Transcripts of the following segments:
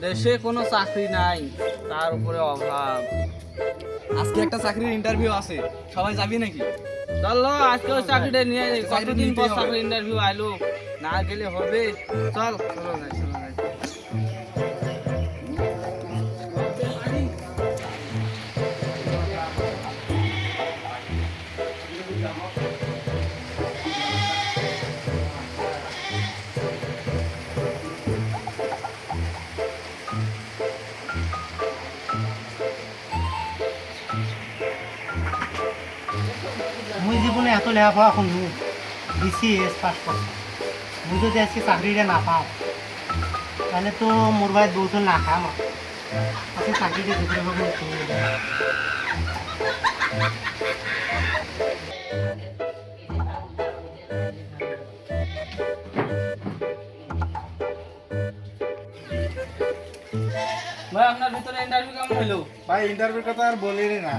দেশে কোনো চাকরি নাই তার উপরে অভাব। আজকে একটা চাকরির ইন্টারভিউ আছে সবাই যাবি নাকি? চলো আজকে ওই চাকরিটা নিয়ে যাই। কতদিন পর চাকরির চাকরি ইন্টারভিউ আইলো? না গেলে হবে। চল চলো যাই চলো। মুই জীবনে এত লেখাপড়া শুনু বিসিএস পাস করছি মুই যদি আজকে চাকরিটা না পাও তাহলে তো মোর বাড়ির বউজন না খাম আজকে চাকরিটা দুপুরে ভাবে ভাই আপনার ভিতরে ইন্টারভিউ কেমন হলো? ভাই ইন্টারভিউর কথা আর বলেনি না?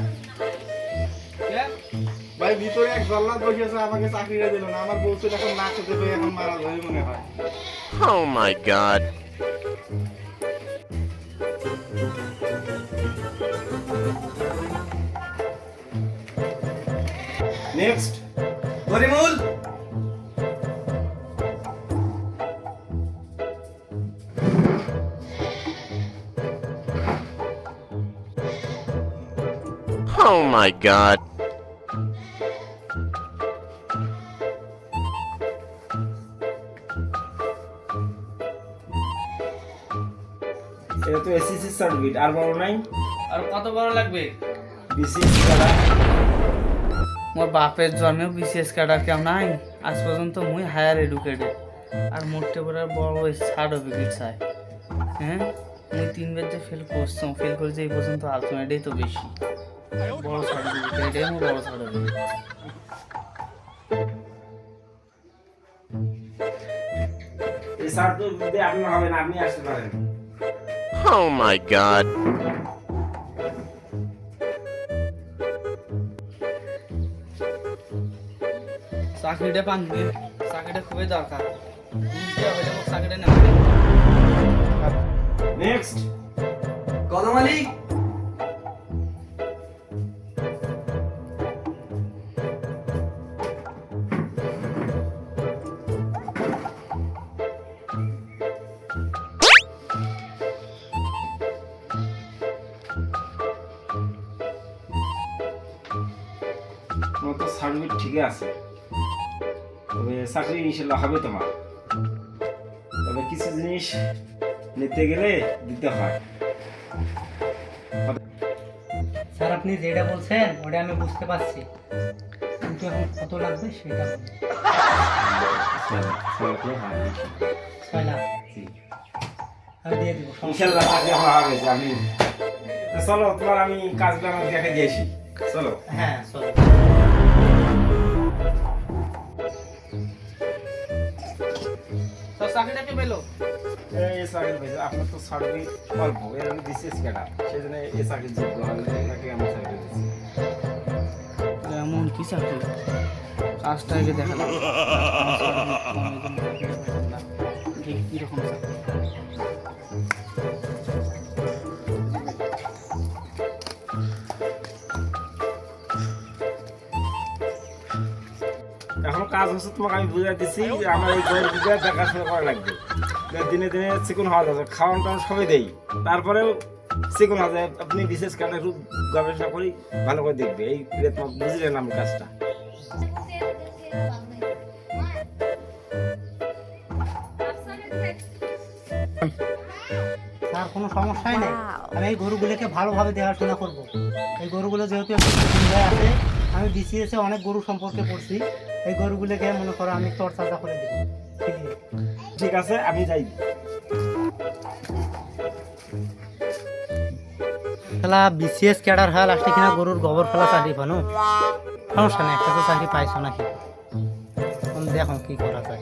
ভাই ভিতরে এক জল্লাদ বসেছে আমাকে চাকরিটা দিল না। আমার বলছিল এখন না খেতে পেয়ে এখন মারা যাবে মনে হয়। Oh my god. নেক্সট গরিমুল Oh my god. এটা তো এসএসসি সার্টিফিকেট আর বড় নাই? আর কত বড় লাগবে? বিসিএস কাটা মোর বাপের জন্মে বিশেষ কাটার কেউ নাই। আজ পর্যন্ত মুই হায়ার এডুকেটেড আর মোটে বড় বড় সার্টিফিকেট চাই। হ্যাঁ? মুই তিনবার যে ফেল করছি ফেল করেছি এই পর্যন্ত আলোচনা এটাই তো বেশি। বড় সার্টিফিকেট এটাই মোর বড় সার্টিফিকেট এই সার্টিফিকেট আপনি হবে না আপনি আসতে পারেন। Oh my god. চাকরিটা পান চাকরিটা খুবই দরকার। চাকরিটা নেক্সট কদম আলী? সার্টিফিকেট ঠিকই আছে। তবে চাকরি ইনশাল্লাহ হবে তোমার। তবে কিছু জিনিস নিতে গেলে দিতে হয়। স্যার আপনি যেটা বলছেন ওটা আমি বুঝতে পারছি। কিন্তু এখন কত লাগবে সেটা ছয় লাখ আমি দিয়ে দিব ইনশাল্লাহ চাকরি আমার হবে আমি চলো তোমার আমি কাজটা আমার দেখে দিয়েছি। চলো। হ্যাঁ চলো। চাকরিটা কে পেল? এই চাকরি পেয়েছে আপনার তো সার্টিফিকেট অল্প এর আমি বিসিএস ক্যাডার সেই জন্য এই চাকরি যোগ্য নাকি আমি চাকরি দিচ্ছি এমন কি চাকরি কাজটা আগে দেখা লাগবে দেখি কীরকম চাকরি কাজ হচ্ছে তোমাকে আমি বুঝাই দিচ্ছি যে আমার এই ঘর দুটো দেখাশোনা করা লাগবে। দিনে দিনে চিকন হওয়া যাবে খাওয়ান টাওয়ান সবই দেই। তারপরেও চিকন হওয়া যায় আপনি বিশেষ কারণে একটু গবেষণা করি ভালো করে দেখবে। এই তোমাকে বুঝলেন আমি কাজটা। স্যার কোনো সমস্যাই নেই। আমি এই গরুগুলোকে ভালোভাবে দেখাশোনা করব। এই গরুগুলো যেহেতু একটু আছে আমি বিসিএসে অনেক গরু সম্পর্কে পড়ছি। এই গরুগুলোকে মনে করো আমি চর্চা করে দেবো। ঠিক আছে ঠিক আছে আমি যাই। খেলা বিসিএস ক্যাডার হয় লাস্টে কিনা গরুর গোবর ফেলা চাকরি পানো সমস্যা নেই একটা তো চাকরি পাইছো নাকি? দেখো কি করা যায়।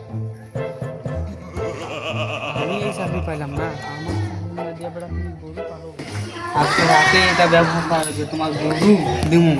আমি এই চাকরি পাইলাম না। আমার আজকে রাতে এটা ব্যবহার করা হয়েছে তোমার গরু দিমু।